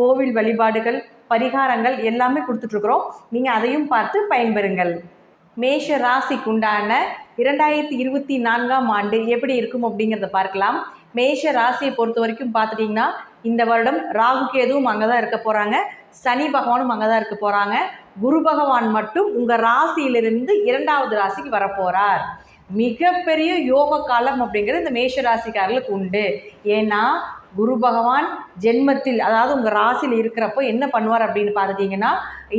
கோவில் வழிபாடுகள் பரிகாரங்கள் எல்லாமே கொடுத்துட்ருக்குறோம். நீங்கள் அதையும் பார்த்து பயன்பெறுங்கள். மேஷ ராசிக்கு உண்டான இரண்டாயிரத்தி இருபத்தி நான்காம் ஆண்டு எப்படி இருக்கும் அப்படிங்கிறத பார்க்கலாம். மேஷ ராசியை பொறுத்த வரைக்கும் பார்த்துட்டிங்கன்னா இந்த வருடம் ராகு கேதுவும் அங்கே தான் இருக்க போகிறாங்க சனி பகவானும் அங்கே தான் இருக்க போகிறாங்க குரு பகவான் மட்டும் உங்கள் ராசியிலிருந்து இரண்டாவது ராசிக்கு வரப்போகிறார் மிகப்பெரிய யோக காலம் அப்படிங்கிறது இந்த மேஷ ராசிக்காரர்களுக்கு உண்டு. ஏன்னா குரு பகவான் ஜென்மத்தில் அதாவது உங்கள் ராசியில் இருக்கிறப்போ என்ன பண்ணுவார் அப்படின்னு பார்த்துட்டிங்கன்னா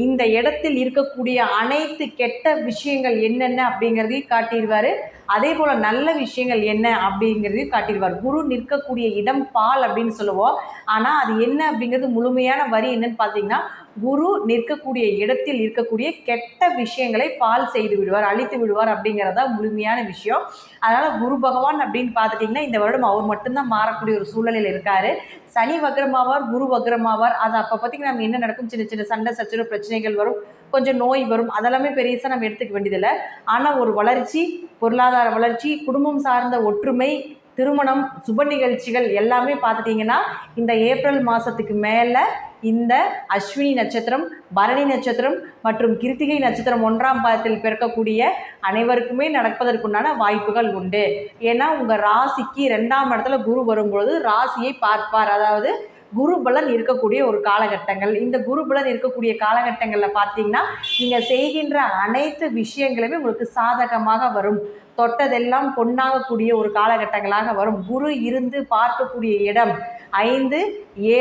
இந்த இடத்தில் இருக்கக்கூடிய அனைத்து கெட்ட விஷயங்கள் என்னென்ன அப்படிங்கிறதையும் காட்டிடுவார். அதே போல் நல்ல விஷயங்கள் என்ன அப்படிங்கிறதையும் காட்டிடுவார். குரு நிற்கக்கூடிய இடம் பால் அப்படின்னு சொல்லுவோம். ஆனால் அது என்ன அப்படிங்கிறது முழுமையான வரி என்னன்னு பார்த்தீங்கன்னா குரு நிற்கக்கூடிய இடத்தில் இருக்கக்கூடிய கெட்ட விஷயங்களை பால் செய்து விடுவார் அழித்து விடுவார் அப்படிங்கிறதா முழுமையான விஷயம். அதனால் குரு பகவான் அப்படின்னு பார்த்துட்டிங்கன்னா இந்த வருடம் அவர் மட்டும்தான் மாறக்கூடிய ஒரு சூழ்நிலையில் இருக்கார். சனி வக்ரமாவார் குரு வக்ரமாவார். அது அப்போ பார்த்திங்கன்னா நம்ம என்ன நடக்கும்? சின்ன சின்ன சண்டை சச்சரவு பிரச்சனைகள் வரும். கொஞ்சம் நோய் வரும். அதெல்லாமே பெருசாக நம்ம எடுத்துக்க வேண்டியதில்லை. ஆனால் ஒரு வளர்ச்சி பொருளாதார வளர்ச்சி குடும்பம் சார்ந்த ஒற்றுமை திருமணம் சுப நிகழ்ச்சிகள் எல்லாமே பார்த்துட்டிங்கன்னா இந்த ஏப்ரல் மாதத்துக்கு மேலே இந்த அஸ்வினி நட்சத்திரம் பரணி நட்சத்திரம் மற்றும் கிருத்திகை நட்சத்திரம் ஒன்றாம் பாதத்தில் பிறக்கக்கூடிய அனைவருக்குமே நடப்பதற்குண்டான வாய்ப்புகள் உண்டு. ஏன்னா உங்கள் ராசிக்கு ரெண்டாம் இடத்துல குரு வரும்பொழுது ராசியை பார்ப்பார். அதாவது குரு பலன் இருக்கக்கூடிய ஒரு காலகட்டங்கள். இந்த குரு பலன் இருக்கக்கூடிய காலகட்டங்களில் பார்த்தீங்கன்னா நீங்கள் செய்கின்ற அனைத்து விஷயங்களுமே உங்களுக்கு சாதகமாக வரும். தொட்டதெல்லாம் பொன்னாகக்கூடிய ஒரு காலகட்டங்களாக வரும். குரு இருந்து பார்க்கக்கூடிய இடம் ஐந்து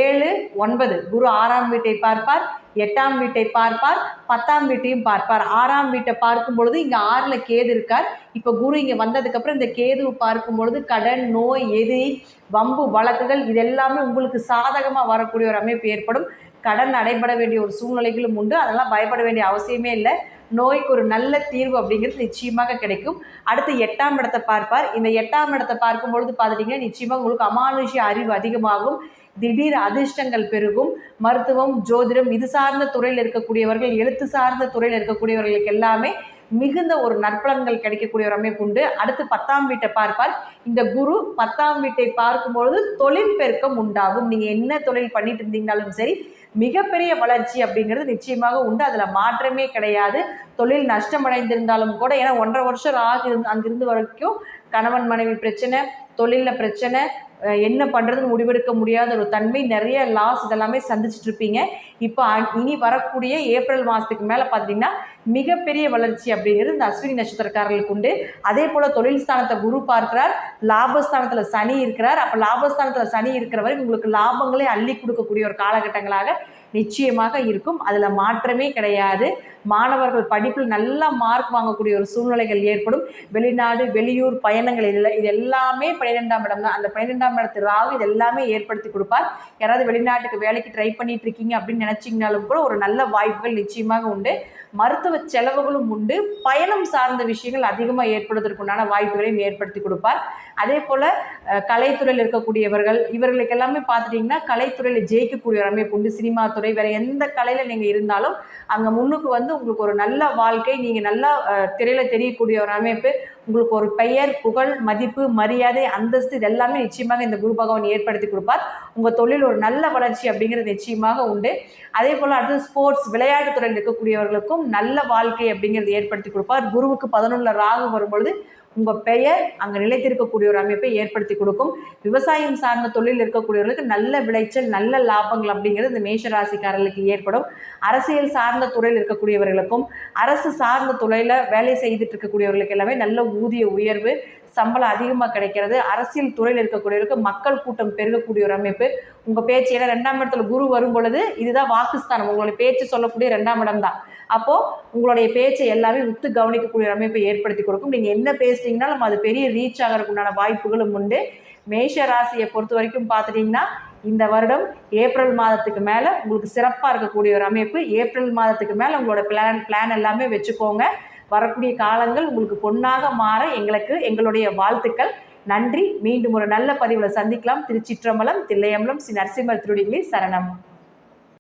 ஏழு ஒன்பது. குரு ஆறாம் வீட்டை பார்ப்பார் எட்டாம் வீட்டை பார்ப்பார் பத்தாம் வீட்டையும் பார்ப்பார். ஆறாம் வீட்டை பார்க்கும் பொழுது இங்கே ஆறில் கேது இருக்கார். இப்போ குரு இங்கே வந்ததுக்கப்புறம் இந்த கேதுவை பார்க்கும் பொழுது கடன் நோய் எதிரி வம்பு வழக்குகள் இதெல்லாமே உங்களுக்கு சாதகமாக வரக்கூடிய ஒரு அமைப்பு ஏற்படும். கடன் நடைபெற வேண்டிய ஒரு சூழ்நிலைகளும் உண்டு. அதெல்லாம் பயப்பட வேண்டிய அவசியமே இல்லை. நோய்க்கு ஒரு நல்ல தீர்வு அப்படிங்கிறது நிச்சயமாக கிடைக்கும். அடுத்து எட்டாம் இடத்தை பார்ப்பார். இந்த எட்டாம் இடத்தை பார்க்கும்பொழுது பார்த்துட்டிங்கன்னா நிச்சயமாக உங்களுக்கு அமானுஷ்ய அறிவு அதிகமாகும். திடீர் அதிர்ஷ்டங்கள் பெருகும். மருத்துவம் ஜோதிடம் இது சார்ந்த துறையில் இருக்கக்கூடியவர்கள் எழுத்து சார்ந்த துறையில் இருக்கக்கூடியவர்களுக்கு எல்லாமே மிகுந்த ஒரு நற்பலன்கள் கிடைக்கக்கூடிய ஒரு அமைப்பு உண்டு. அடுத்து பத்தாம் வீட்டை பார்ப்பார். இந்த குரு பத்தாம் வீட்டை பார்க்கும்பொழுது தொழில் பெருக்கம் உண்டாகும். நீங்கள் என்ன தொழில் பண்ணிட்டு இருந்தீங்கனாலும் சரி மிகப்பெரிய வளர்ச்சி அப்படிங்கிறது நிச்சயமாக உண்டு. அதில் மாற்றமே கிடையாது. தொழில் நஷ்டமடைந்திருந்தாலும் கூட ஏன்னா ஒன்றரை வருஷம் ஆகு அங்கிருந்து வரைக்கும் கணவன் மனைவி பிரச்சனை தொழிலில் பிரச்சனை என்ன பண்ணுறதுன்னு முடிவெடுக்க முடியாத ஒரு தன்மை நிறைய லாஸ் இதெல்லாமே சந்திச்சுட்டு இருப்பீங்க. இப்போ இனி வரக்கூடிய ஏப்ரல் மாதத்துக்கு மேலே பார்த்தீங்கன்னா மிகப்பெரிய வளர்ச்சி அப்படிங்கிறது இந்த அஸ்வினி நட்சத்திரக்காரர்களுக்கு உண்டு. அதே போல் தொழில் ஸ்தானத்தை குரு பார்க்கிறார் லாபஸ்தானத்தில் சனி இருக்கிறார். அப்போ லாபஸ்தானத்தில் சனி இருக்கிற வரைக்கும் உங்களுக்கு லாபங்களே அள்ளி கொடுக்கக்கூடிய ஒரு காலகட்டங்களாக நிச்சயமாக இருக்கும். அதில் மாற்றமே கிடையாது. மாணவர்கள் படிப்பில் நல்ல மார்க் வாங்கக்கூடிய ஒரு சூழ்நிலைகள் ஏற்படும். வெளிநாடு வெளியூர் பயணங்கள் இல்லை இது எல்லாமே பன்னிரெண்டாம் இடம் தான். அந்த பன்னிரெண்டாம் இடத்து ராகு இது எல்லாமே ஏற்படுத்தி கொடுப்பார். யாராவது வெளிநாட்டுக்கு வேலைக்கு ட்ரை பண்ணிட்டு இருக்கீங்க அப்படின்னு நினச்சிங்கனாலும் கூட ஒரு நல்ல வாய்ப்புகள் நிச்சயமாக உண்டு. மருத்துவ செலவுகளும் உண்டு. பயணம் சார்ந்த விஷயங்கள் அதிகமாக ஏற்படுவதற்குண்டான வாய்ப்புகளையும் ஏற்படுத்தி கொடுப்பார். அதே போல் கலைத்துறையில் இருக்கக்கூடியவர்கள் இவர்களுக்கு எல்லாமே பார்த்துட்டிங்கன்னா கலைத்துறையில் ஜெயிக்கக்கூடிய ஒரு அமைப்பு உண்டு. சினிமா துறை வேறு எந்த கலையில் நீங்கள் இருந்தாலும் அங்கே முன்னுக்கு வந்து உங்களுக்கு ஒரு நல்ல வாழ்க்கை நீங்கள் நல்லா திரையில் தெரியக்கூடிய ஒரு அமைப்பு உங்களுக்கு ஒரு பெயர் புகழ் மதிப்பு மரியாதை அந்தஸ்து இது எல்லாமே நிச்சயமாக இந்த குரு பகவான் ஏற்படுத்தி கொடுப்பார். உங்கள் தொழில் ஒரு நல்ல வளர்ச்சி அப்படிங்கிறது நிச்சயமாக உண்டு. அதே போல் அடுத்து ஸ்போர்ட்ஸ் விளையாட்டு துறையில் இருக்கக்கூடியவர்களுக்கும் நல்ல வாழ்க்கை அப்படிங்கிறது ஏற்படுத்தி கொடுப்பார். குருவுக்கு பதினொன்றில் ராகு வரும்பொழுது உங்கள் பெயர் அங்கே நிலைத்திருக்கக்கூடிய ஒரு அமைப்பை ஏற்படுத்தி கொடுக்கும். விவசாயம் சார்ந்த தொழில் இருக்கக்கூடியவர்களுக்கு நல்ல விளைச்சல் நல்ல லாபங்கள் அப்படிங்கிறது இந்த மேஷராசிக்காரர்களுக்கு ஏற்படும். அரசியல் சார்ந்த துறையில் இருக்கக்கூடியவர்களுக்கும் அரசு சார்ந்த துறையில் வேலை செய்துட்டு இருக்கக்கூடியவர்களுக்கு எல்லாமே நல்ல ஊதிய உயர்வு சம்பளம் அதிகமாக கிடைக்கிறது அரசியல் துறையில் இருக்கக்கூடியவருக்கு மக்கள் கூட்டம் பெருகக்கூடிய ஒரு அமைப்பு. உங்கள் பேச்சு ஏன்னா ரெண்டாம் இடத்துல குரு வரும் பொழுது இதுதான் வாக்குஸ்தானம். உங்களுடைய பேச்சு சொல்லக்கூடிய ரெண்டாம் இடம் தான். அப்போது உங்களுடைய பேச்சை எல்லாமே உத்து கவனிக்கக்கூடிய ஒரு அமைப்பை ஏற்படுத்தி கொடுக்கும். நீங்கள் என்ன பேசுனீங்கனாலும் அது பெரிய ரீச் ஆகிறதுக்குண்டான வாய்ப்புகளும் உண்டு. மேஷ ராசியை பொறுத்த வரைக்கும் பார்த்துட்டிங்கன்னா இந்த வருடம் ஏப்ரல் மாதத்துக்கு மேலே உங்களுக்கு சிறப்பாக இருக்கக்கூடிய ஒரு அமைப்பு. ஏப்ரல் மாதத்துக்கு மேலே உங்களோட பிளான் பிளான் எல்லாமே வச்சுக்கோங்க. வரக்கூடிய காலங்கள் உங்களுக்கு பொன்னாக மாற எங்களுக்கு எங்களுடைய வாழ்த்துக்கள். நன்றி. மீண்டும் ஒரு நல்ல பதிவில் சந்திக்கலாம். திருச்சிற்றம்பலம் தில்லையம்பலம் ஸ்ரீ நரசிம்மர் திருடிகளே சரணம்.